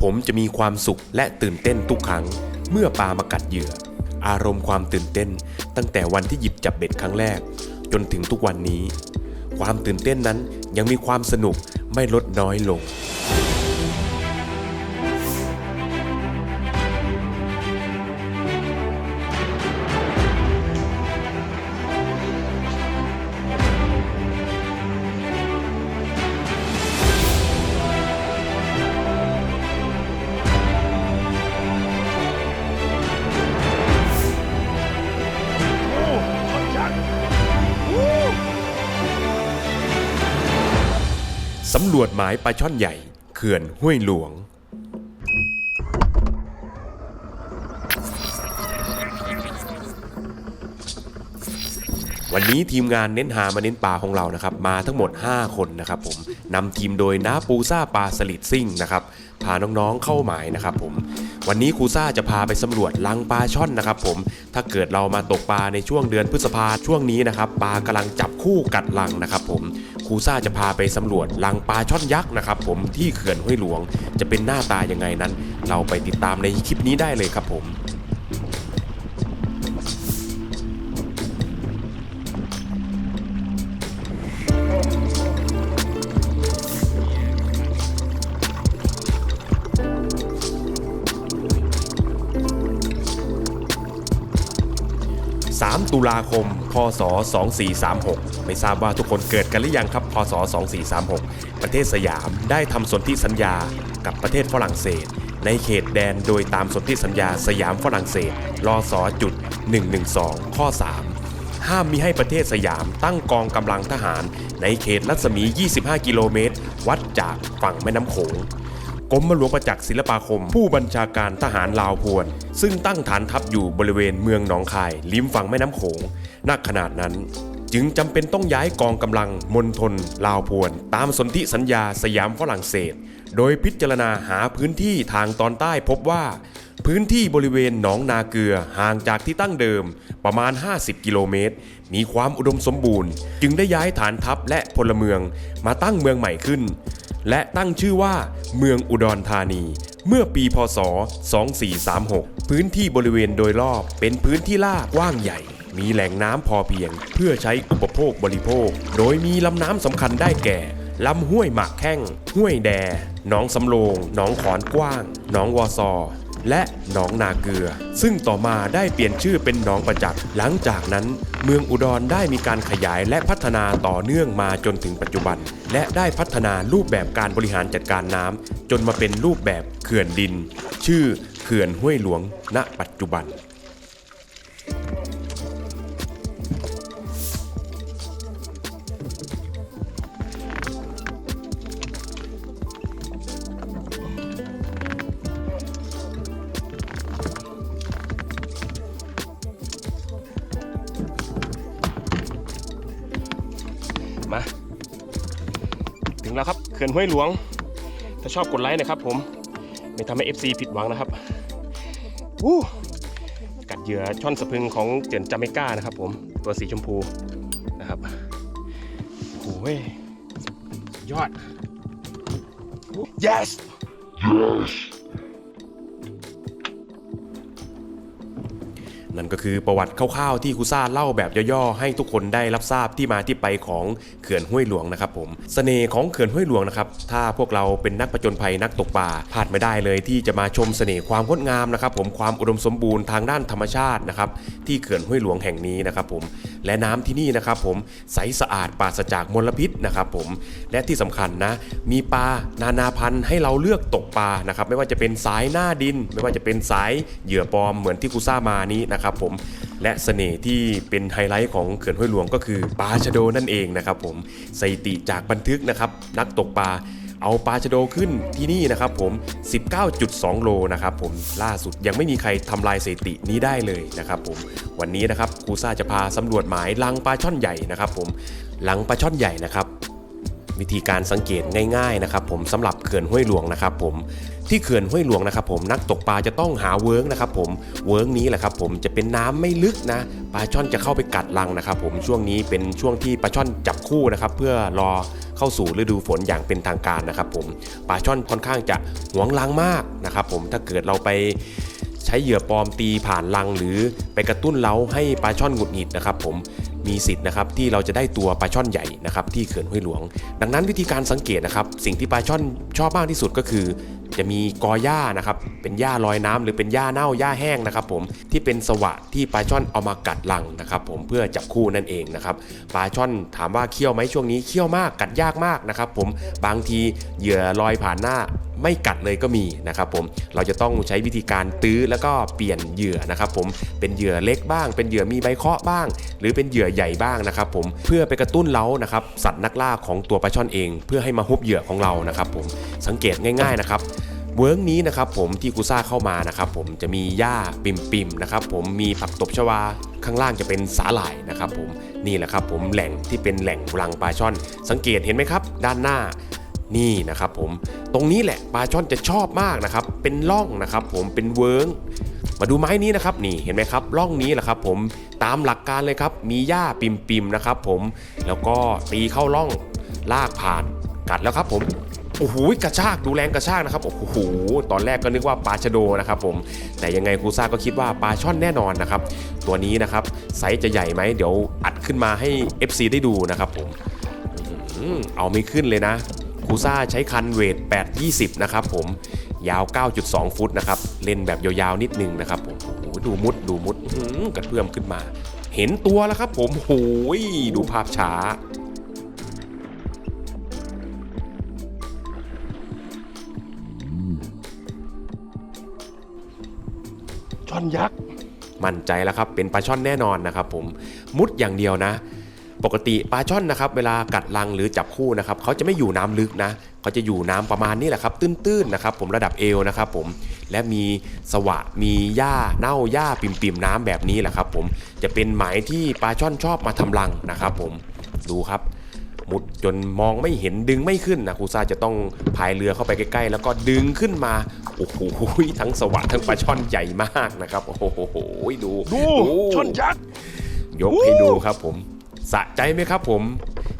ผมจะมีความสุขและตื่นเต้นทุกครั้ง เมื่อปลามากัดเหยื่อ อารมณ์ความตื่นเต้น ตั้งแต่วันที่หยิบจับเบ็ดครั้งแรก จนถึงทุกวันนี้ ความตื่นเต้นนั้นยังมีความสนุกไม่ลดน้อยลง สำรวจหมายปลาช่อนใหญ่ เขื่อนห้วยหลวง วันนี้ทีมงานเน้นหามาเน้นปลาของเรานะครับ มาทั้งหมด 5 คนนะครับผมนำทีมโดยน้าปูซ่าปลาสลิดซิ่งนะครับพาน้องๆเข้าหมายนะครับผมวันนี้ครูซ่าจะพาไปสำรวจลังปลาช่อนนะครับผมถ้าเกิดเรามาตกปลาในช่วงเดือนพฤษภาช่วงนี้นะครับปลากำลังจับคู่กัดลังนะครับผมครูซ่าจะพาไปสำรวจลังปลาช่อนยักษ์นะครับผมที่เขื่อนห้วยหลวงจะเป็นหน้าตายังไงนั้น เราไปติดตามในคลิปนี้ได้เลยครับผม ตุลาคม พศ 2436 ไม่ทราบว่าทุกคนเกิดกันหรือยังครับ พศ 2436 ประเทศสยามได้ทำสนธิสัญญากับประเทศฝรั่งเศส ในเขตแดนโดยตามสนธิสัญญาสยามฝรั่งเศสรศจุด112 ข้อ 3 ห้ามมิให้ประเทศสยามตั้งกองกำลังทหาร ในเขตรัศมี 25 กิโลเมตร วัดจากฝั่งแม่น้ำโขง กรมหลวงประจักษ์ศิลปาคม ผู้บัญชาการทหารลาวพวน ซึ่งตั้งฐานทัพอยู่บริเวณเมืองหนองคาย ริมฝั่งแม่น้ำโขงณขนาดนั้น จึงจำเป็นต้องย้ายกองกำลังมณฑลลาวพวน ตามสนธิสัญญาสยามฝรั่งเศส โดยพิจารณาหาพื้นที่ทางตอนใต้พบว่า พื้นที่บริเวณหนองนาเกลือห่างจากที่ตั้งเดิมประมาณ 50 กิโลเมตร มีความอุดมสมบูรณ์ จึงได้ย้ายฐานทัพและพลเมืองมาตั้งเมืองใหม่ขึ้น และตั้งชื่อว่า เมืองอุดรธานี เมื่อปีพศ 2436 พื้นที่บริเวณโดยรอบเป็นพื้นที่ลากว้างใหญ่ มีแหล่งน้ำพอเพียง เพื่อใช้อุปโภคบริโภค โดยมีลำน้ำสำคัญได้แก่ลำห้วยหมากแข้ง ห้วยแดหนองสำโรง หนองขอนกว้าง หนองวอซอ และหนองนาเกลือ ซึ่งต่อมาได้เปลี่ยนชื่อเป็นหนองประจักษ์หลังจากนั้น เมืองอุดรได้มีการขยายและพัฒนาต่อเนื่องมาจนถึงปัจจุบัน และได้พัฒนารูปแบบการบริหารจัดการน้ำจนมาเป็นรูปแบบเขื่อนดิน ชื่อเขื่อนห้วยหลวง ณ ปัจจุบัน ขื่อนห้วยหลวง ถ้าชอบกดไลค์นะครับผมไม่ทำให้ FC ผิดหวังนะครับวู้กัดเหยื่อช่อนสะพึงของเจือนจาเมก้านะครับผมตัวสีชมพูนะครับโอ้ยยอด yes yes นั่นก็คือประวัติคร่าวๆที่ครูซ่าเล่าแบบย่อๆให้ทุกคนได้รับทราบที่มาที่ไปของเขื่อนห้วยหลวงนะครับผมเสน่ห์ของเขื่อนห้วยหลวงนะครับถ้าพวกเราเป็นนักประจนภัยนักตกปลาพลาดไม่ได้เลยที่จะมาชมเสน่ห์ความงดงามนะครับผมความอุดมสมบูรณ์ทางด้านธรรมชาตินะครับที่เขื่อนห้วยหลวงแห่งนี้นะครับผมและน้ำที่นี่นะครับผมใสสะอาดปราศจากมลพิษนะครับผมและที่สำคัญนะมีปลานานาพันธุ์ให้เราเลือกตกปลานะครับไม่ว่าจะเป็นสายหน้าดิน ไม่ว่าจะเป็นสายเหยื่อปลอมเหมือนที่ครูซ่ามานี้นะครับผมและเสน่ห์ที่เป็นไฮไลท์ของเขื่อนห้วยหลวงก็คือปลาชะโดนั่นเองนะครับผมสถิติจากบันทึกนะครับนักตกปลา เอาปลาชะโดขึ้นที่นี่นะครับผม 19.2 โลนะครับผมล่าสุดยังไม่มีใครทำลายสถิตินี้ได้เลยนะครับผมวันนี้นะครับครูซ่าจะพาสำรวจหมายลังปลาช่อนใหญ่นะครับผมลังปลาช่อนใหญ่นะครับ วิธีการสังเกตง่ายๆนะครับผมสำหรับเขื่อนห้วยหลวงนะครับผมที่เขื่อนห้วยหลวงนะครับผมนักตกปลาจะต้องหาเวิร์กนะครับผมเวิร์กนี้แหละครับผมจะเป็นน้ำไม่ลึกนะปลาช่อนจะเข้าไปกัดรังนะครับผมช่วงนี้เป็นช่วงที่ปลาช่อนจับคู่นะครับเพื่อรอเข้าสู่ฤดูฝนอย่างเป็นทางการนะครับผมปลาช่อนค่อนข้างจะหวงรังมากนะครับผมถ้าเกิดเราไปใช้เหยื่อปลอมตีผ่านรังหรือ กระตุ้นเล้าให้ปลาช่อนหงุดหงิดนะครับผมมีสิทธิ์นะครับที่เราจะได้ตัวปลาช่อนใหญ่นะครับที่เขื่อนห้วยหลวง ดังนั้นวิธีการสังเกตนะครับ สิ่งที่ปลาช่อนชอบมากที่สุดก็คือ จะมีกอหญ้านะครับเป็นหญ้าลอยน้ำหรือเป็นหญ้าเน่าหญ้าแห้งนะครับผมที่เป็นสวะที่ปลาช่อนเอามากัดรังนะครับผมเพื่อจับคู่นั่นเองนะครับปลาช่อนถามว่าเคี้ยวไหมช่วงนี้เคี้ยวมากกัดยากมากนะครับผมบางทีเหยื่อลอยผ่านหน้าไม่กัดเลยก็มีนะครับผมเราจะต้องใช้วิธีการตื้อแล้วก็เปลี่ยนเหยื่อนะครับผมเป็นเหยื่อเล็กบ้าง เป็นเหยื่อมีใบเคาะบ้าง หรือเป็นเหยื่อใหญ่บ้างนะครับผมเพื่อไปกระตุ้นเล้านะครับสัตว์นักล่าของตัวปลาช่อนเอง เพื่อให้มาฮุบเหยื่อของเรานะครับผมสังเกตง่าย ๆนะครับเวิร์กนี้นะครับผมที่กูซ่าเข้ามานะครับผมจะมีหญ้าปิ่มๆนะครับผมมีผักตบชวาข้างล่างจะเป็นสาหร่ายนะครับผมนี่แหละครับผมแหล่งที่เป็นแหล่งรังปลาช่อน สังเกตเห็นไหมครับ ด้านหน้า นี่นะครับผมตรงนี้แหละปลาช่อนจะชอบมากนะครับ เป็นร่องนะครับ ผมเป็นเวิงมาดูไม้นี้นะครับนี่เห็นไหมครับร่องนี้แหละครับ ผมตามหลักการเลยครับ มีหญ้าปิ่มๆนะครับ ผมแล้วก็ตีเข้าร่องลากผ่านกัดแล้วครับ ผมโอ้โหกระชากดูแรงกระชากนะครับโอ้โหตอนแรกก็นึกว่าปลาชะโดนะครับ ผมแต่ยังไงครูซ่าก็คิดว่าปลาช่อนแน่นอนนะครับ ตัวนี้นะครับไซส์จะใหญ่ไหมเดี๋ยวอัดขึ้นมาให้ FC ได้ดูนะครับ ผมอืมเอาไม่ขึ้นเลยนะ คูซ่าใช้คันเวท 820 นะครับผม ยาว 9.2 ฟุตนะครับ เล่นแบบยาวๆนิดนึงนะครับผมโอ้โหดูมุดดูมุดอื้อหือกระเพื่อมขึ้นมา เห็นตัวแล้วครับผมโอ้ยดูภาพช้าช่อนยักษ์ มั่นใจแล้วครับ เป็นปลาช่อนแน่นอนนะครับผม มุดอย่างเดียวนะ ปกติปลาช่อนนะครับเวลากัดรังหรือจับคู่นะครับเขาจะไม่อยู่น้ำลึกนะเขาจะอยู่น้ำประมาณนี้แหละครับ ตื้นๆนะครับ ผมระดับเอวนะครับ ผมและมีสวะมีหญ้าเน่าหญ้าปิ่มๆน้ำแบบนี้แหละครับ ผมจะเป็นหมายที่ปลาช่อนชอบมาทำรังนะครับ ผมดูครับมุดจนมองไม่เห็นดึงไม่ขึ้นนะครูซ่าจะต้องพายเรือเข้าไปใกล้ๆ แล้วก็ดึงขึ้นมา โอ้โหทั้งสวะทั้งปลาช่อนใหญ่มากนะครับ โอ้โหดูดูช่อนยักษ์ยกให้ดูครับผม สะใจไหมครับผม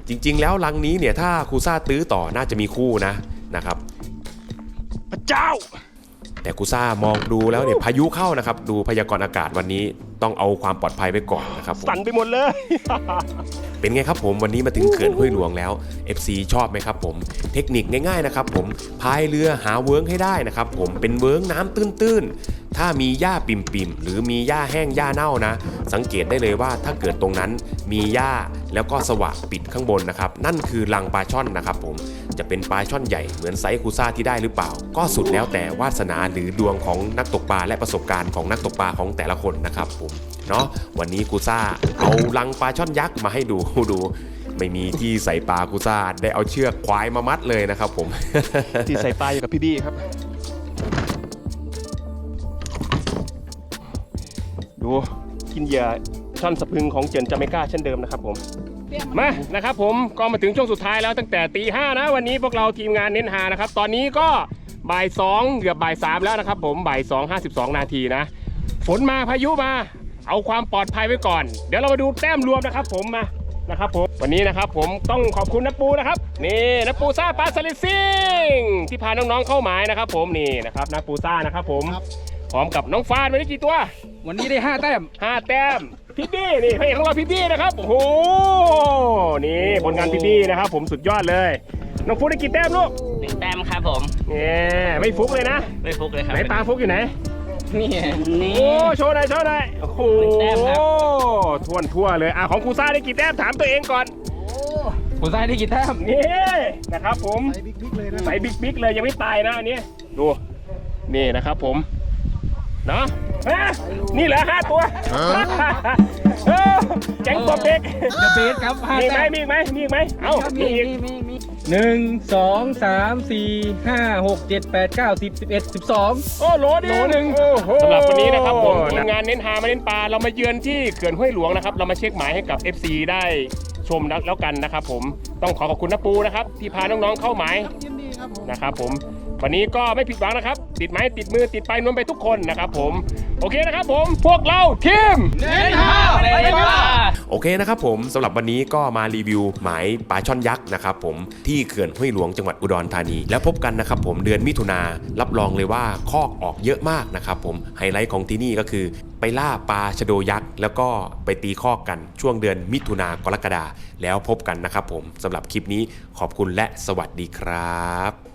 จริง ๆ แล้วลังนี้เนี่ยถ้าครูซ่าตื้อต่อน่าจะมีคู่นะนะครับ พระเจ้า แต่ครูซ่ามองดูแล้วเนี่ยพายุเข้านะครับ ดูพยากรณ์อากาศวันนี้ต้องเอาความปลอดภัยไว้ก่อนนะครับผมสั่นไปหมดเลย เป็นไงครับผมวันนี้มาถึงเขื่อนห้วยหลวงแล้ว FC ชอบไหมครับผม เทคนิคง่ายๆนะครับผมพายเรือหาเวิร์งให้ได้นะครับผมเป็นเวิร์งน้ำตื้นๆ ถ้ามีหญ้าปิ่มๆหรือมีหญ้าแห้งหญ้าเน่านะ สังเกตได้เลยว่าถ้าเกิดตรงนั้นมีหญ้าแล้วก็สวะปิดข้างบนนะครับ นั่นคือรังปลาช่อนนะครับผมจะเป็นปลาช่อนใหญ่เหมือนไซส์คูซ่าที่ได้หรือเปล่า ก็สุดแล้วแต่วาสนาหรือดวงของนักตกปลาและประสบการณ์ของนักตกปลาของแต่ละคนนะครับผมเนาะวันนี้คูซ่าเอารังปลาช่อนยักษ์มาให้ดูดูไม่มีที่ใส่ปลาคูซ่าได้เอาเชือกควายมามัดเลยนะครับผมที่ใส่ปลาอยู่กับพี่บี้ครับ ดูกินเหยื่อช่อนสะพรึงของเจินจาเมกาเช่นเดิมนะครับผมมานะครับผมก็มาถึงช่วงสุดท้ายแล้วตั้งแต่ตีห้านะวันนี้พวกเราทีมงานเน้นหานะครับ ตอนนี้ก็บ่ายสองเกือบบ่ายสามแล้วนะครับผมบ่ายสองห้าสิบสองนาทีนะฝนมาพายุมาเอาความปลอดภัยไว้ก่อน เดี๋ยวเรามาดูแต้มรวมนะครับ ผมมานะครับผมวันนี้นะครับผมต้องขอบคุณนัปูนะครับนี่นัปูซ่าปลาสลิดซิ่งที่พาน้องๆเข้าหมายนะครับ ผมนี่นะครับนัปูซ่านะครับผม พร้อมกับน้องฟานวันนี้กี่ตัววันนี้ได้5แต้ม ห้าแต้มพี่บี้นี่พระเอกของเราพี่บี้นะครับโอ้โหนี่ผลงานพี่บี้นะครับ ผมสุดยอดเลยน้องฟุกได้กี่แต้มลูกหนึ่งแต้มครับผมเนี่ยไม่ฟุกเลยนะไม่ฟุกเลยครับไหนตาฟุกอยู่ไหนนี่นี่ โอ้โชว์หน่อยโชว์หน่อยโอ้โหหนึ่งแต้มครับ ทวนทั่วเลยอะของครูซ่าได้กี่แต้มถามตัวเองก่อนผมได้ได้กี่แต้มนี่นะครับ ผม ใส่บิ๊กบิ๊กเลยนะ ใส่บิ๊กบิ๊กเลยยังไม่ตายนะอันนี้ดูนี่นะครับผม เนาะฮะนี่เหลือห้าตัวเออแก๊งตบเด็กเดอะเบสครับห้ามีอีกไหมแต้มมีอีกไหมมีอีกไหมเอ้ามีมีอีกมีมีมีหนึ่งสองสามสี่ห้าหกเจ็ดแปดเก้าสิบสิบเอ็ดสิบสอง โอ้โหลดิโหลหนึ่งโอ้โหสำหรับวันนี้นะครับผมทีมงานเน้นหามาเน้นปลาเรามาเยือนที่เขื่อนห้วยหลวงนะครับ เรามาเช็คหมายให้กับ FC ได้ชมแล้วแล้วกันนะครับผมต้องขอขอบคุณนะปูนะครับ ที่พาน้องๆเข้าหมายยินดีครับผมนะครับผม วันนี้ก็ไม่ผิดหวังนะครับ ติดไม้ติดมือติดไปนวลไปทุกคนนะครับผม โอเคนะครับผมพวกเราทีมเน้นห้าไปเลยว่าโอเคนะครับผมสำหรับวันนี้ก็มารีวิวหมายปลาช่อนยักษ์นะครับผมที่เขื่อนห้วยหลวงจังหวัดอุดรธานี แล้วพบกันนะครับผมเดือนมิถุนารับรองเลยว่าคอกออกเยอะมากนะครับผมไฮไลท์ของที่นี่ก็คือไปล่าปลาชะโดยักษ์แล้วก็ไปตีคอกกันช่วงเดือนมิถุนากรกฎาแล้วพบกันนะครับผมสำหรับคลิปนี้ขอบคุณและสวัสดีครับ